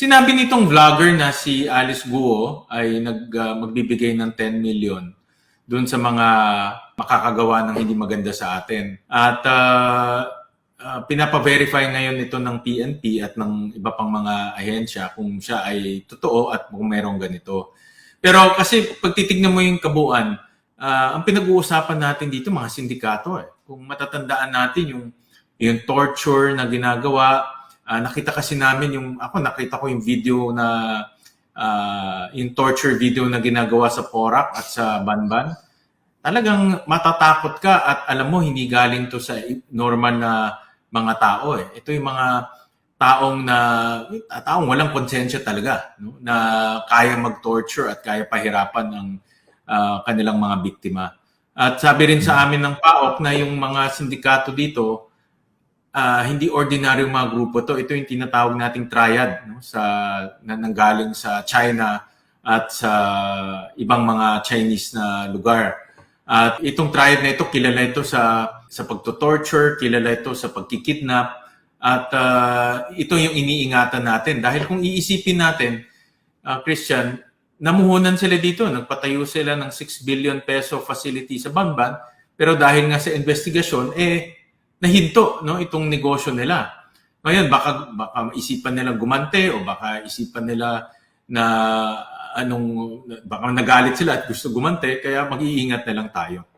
Sinabi nitong vlogger na si Alice Guo ay nag, ah, magbibigay ng 10 million doon sa mga makakagawa ng hindi maganda sa atin. At ah, ah, pinapa-verify ngayon ito ng PNP at ng iba pang mga ahensya kung siya ay totoo at kung merong ganito. Pero kasi pag titignan mo yung kabuuan, ah, ang pinag-uusapan natin dito mga sindikato eh. Kung matatandaan natin yung yung torture na ginagawa, ah, nakita kasi namin yung ako nakita ko yung video na ah, yung torture video na ginagawa sa Porac at sa Banban. Talagang matatakot ka at alam mo hindi galing to sa normal na mga tao eh. Ito yung mga taong na taong walang konsensya talaga no na kaya mag-torture at kaya pahirapan ang ah, kanilang mga biktima. At sabi rin sa amin ng PAOK na yung mga sindikato dito ah, hindi ordinaryong mga grupo to. Ito yung tinatawag nating triad no? Sa na nanggaling sa China at sa ibang mga Chinese na lugar. At itong triad na ito kilala ito sa sa pagto-torture, kilala ito sa pagkikidnap. At ah, ito yung iniingatan natin. Dahil kung iisipin natin ah, Christian, namuhunan sila dito, nagpatayo sila ng 6 billion peso facility sa Banban, pero dahil nga sa investigasyon eh nahinto no itong negosyo nila. Ngayon baka baka isipan nila gumante o baka isipan nila na anong baka nagalit sila at gusto gumante kaya mag-iingat na lang tayo.